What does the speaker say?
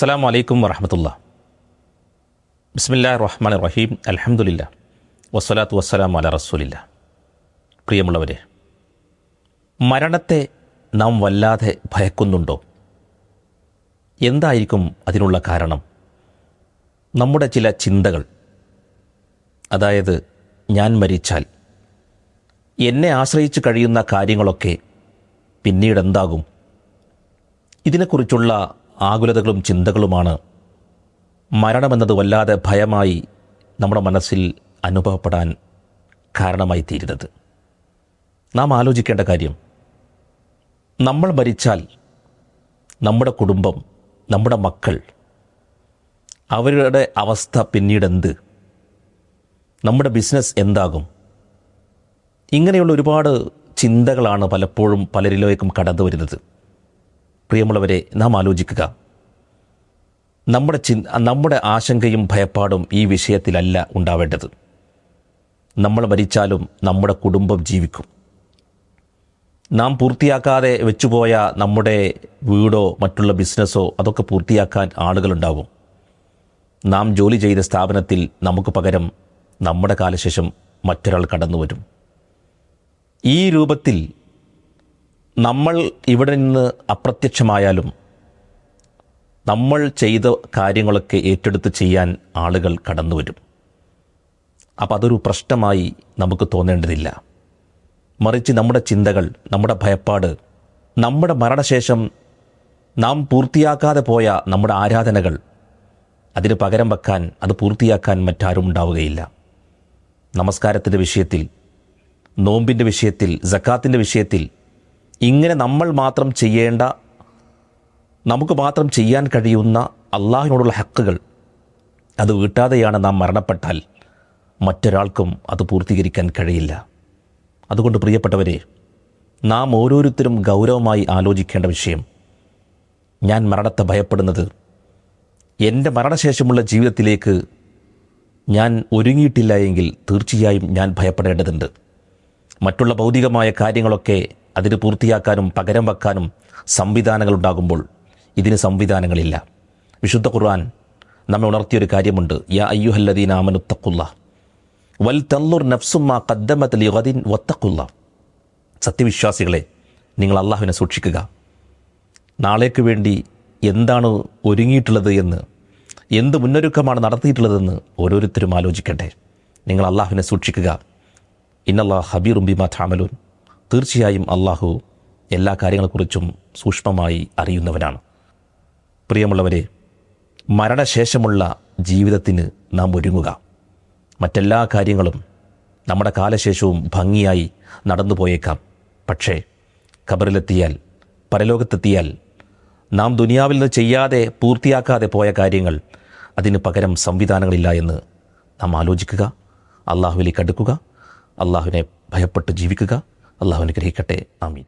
അസ്സാം വലൈക്കും വറഹമത്തുള്ള ബിസ്മില്ലാ റഹ്മാൻ റഹീം അലഹമുല്ല വസ്സലാത്തു വസ്സലാം അല റസൂലില്ല. പ്രിയമുള്ളവരെ മരണത്തെ നാം വല്ലാതെ ഭയക്കുന്നുണ്ടോ? എന്തായിരിക്കും അതിനുള്ള കാരണം? നമ്മുടെ ചില ചിന്തകൾ അതായത് ഞാൻ മരിച്ചാൽ എന്നെ ആശ്രയിച്ച് കഴിയുന്ന കാര്യങ്ങളൊക്കെ പിന്നീട് എന്താകും ഇതിനെക്കുറിച്ചുള്ള ആകുലതകളും ചിന്തകളുമാണ്. മരണമെന്നത് വല്ലാതെ ഭയമായി നമ്മുടെ മനസ്സിൽ അനുഭവപ്പെടാൻ കാരണമായി തീരുന്നത് നാം ആലോചിക്കേണ്ട കാര്യം നമ്മൾ മരിച്ചാൽ നമ്മുടെ കുടുംബം നമ്മുടെ മക്കൾ അവരുടെ അവസ്ഥ പിന്നീട് എന്ത് നമ്മുടെ ബിസിനസ് എന്താകും? ഇങ്ങനെയുള്ള ഒരുപാട് ചിന്തകളാണ് പലപ്പോഴും പലരിലേക്കും കടന്നു വരുന്നത് പ്രിയമുള്ളവരെ നാം ആലോചിക്കുക. നമ്മുടെ ചി നമ്മുടെ ആശങ്കയും ഭയപ്പാടും ഈ വിഷയത്തിലല്ല ഉണ്ടാവേണ്ടത്. നമ്മൾ മരിച്ചാലും നമ്മുടെ കുടുംബം ജീവിക്കും. നാം പൂർത്തിയാക്കാതെ വെച്ചുപോയ നമ്മുടെ വീടോ മറ്റുള്ള ബിസിനസ്സോ അതൊക്കെ പൂർത്തിയാക്കാൻ ആളുകളുണ്ടാവും. നാം ജോലി ചെയ്ത സ്ഥാപനത്തിൽ നമുക്ക് പകരം നമ്മുടെ കാലശേഷം മറ്റൊരാൾ കടന്നു വരും ഈ രൂപത്തിൽ നമ്മൾ ഇവിടെ നിന്ന് അപ്രത്യക്ഷമായാലും നമ്മൾ ചെയ്ത കാര്യങ്ങളൊക്കെ ഏറ്റെടുത്ത് ചെയ്യാൻ ആളുകൾ കടന്നു വരും അപ്പം അതൊരു പ്രശ്നമായി നമുക്ക് തോന്നേണ്ടതില്ല. മറിച്ച് നമ്മുടെ ചിന്തകൾ നമ്മുടെ ഭയപ്പാട് നമ്മുടെ മരണശേഷം നാം പൂർത്തിയാക്കാതെ പോയ നമ്മുടെ ആരാധനകൾ അതിന് പകരം വെക്കാൻ അത് പൂർത്തിയാക്കാൻ മറ്റാരും ഉണ്ടാവുകയില്ല. നമസ്കാരത്തിന്റെ വിഷയത്തിൽ നോമ്പിന്റെ വിഷയത്തിൽ ജക്കാത്തിന്റെ വിഷയത്തിൽ ഇങ്ങനെ നമ്മൾ മാത്രം ചെയ്യേണ്ട നമുക്ക് മാത്രം ചെയ്യാൻ കഴിയുന്ന അള്ളാഹിനോടുള്ള ഹക്കുകൾ അത് വീട്ടാതെയാണ് നാം മരണപ്പെട്ടാൽ മറ്റൊരാൾക്കും അത് പൂർത്തീകരിക്കാൻ കഴിയില്ല. അതുകൊണ്ട് പ്രിയപ്പെട്ടവരെ നാം ഓരോരുത്തരും ഗൗരവമായി ആലോചിക്കേണ്ട വിഷയം. ഞാൻ മരണത്തെ ഭയപ്പെടുന്നത് എന്റെ മരണശേഷമുള്ള ജീവിതത്തിലേക്ക് ഞാൻ ഒരുങ്ങിയിട്ടില്ല എങ്കിൽ തീർച്ചയായും ഞാൻ ഭയപ്പെടേണ്ടതുണ്ട്. മറ്റുള്ള ഭൗതികമായ കാര്യങ്ങളൊക്കെ അതിന് പൂർത്തിയാക്കാനും പകരം വെക്കാനും സംവിധാനങ്ങൾ ഉണ്ടാകുമ്പോൾ ഇതിന് സംവിധാനങ്ങളില്ല. വിശുദ്ധ ഖുർആൻ നമ്മെ ഉണർത്തിയൊരു കാര്യമുണ്ട്. യാ അയ്യുഹല്ലദീൻ ആമനുത്തക്കുള്ള വൽ തന്നുർ നഫ്സുമ്മ കദ്ദമത്ത് ലിഗദിൻ വത്തക്കുള്ള സത്യവിശ്വാസികളെ നിങ്ങൾ അള്ളാഹുവിനെ സൂക്ഷിക്കുക. നാളേക്ക് വേണ്ടി എന്താണ് ഒരുങ്ങിയിട്ടുള്ളത് എന്ന് എന്ത് മുന്നൊരുക്കമാണ് നടത്തിയിട്ടുള്ളതെന്ന് ഓരോരുത്തരും ആലോചിക്കട്ടെ നിങ്ങൾ അള്ളാഹുവിനെ സൂക്ഷിക്കുക. ഇന്നല്ലാ ഹബീറും ബിമാ ഥാമലൂൻ തീർച്ചയായും അള്ളാഹു എല്ലാ കാര്യങ്ങളെക്കുറിച്ചും സൂക്ഷ്മമായി അറിയുന്നവനാണ്. പ്രിയമുള്ളവരെ മരണശേഷമുള്ള ജീവിതത്തിന് നാം ഒരുങ്ങുക. മറ്റെല്ലാ കാര്യങ്ങളും നമ്മുടെ കാലശേഷവും ഭംഗിയായി നടന്നു പോയേക്കാം പക്ഷേ ഖബറിലെത്തിയാൽ പരലോകത്തെത്തിയാൽ നാം ദുനിയാവിൽ നിന്ന് ചെയ്യാതെ പൂർത്തിയാക്കാതെ പോയ കാര്യങ്ങൾ അതിന് പകരം സംവിധാനങ്ങളില്ല എന്ന് നാം ആലോചിക്കുക അള്ളാഹുവിലേക്ക് അടുക്കുക അള്ളാഹുവിനെ ഭയപ്പെട്ട് ജീവിക്കുക അള്ളാഹു അനുഗ്രഹിക്കട്ടെ. ആമീൻ.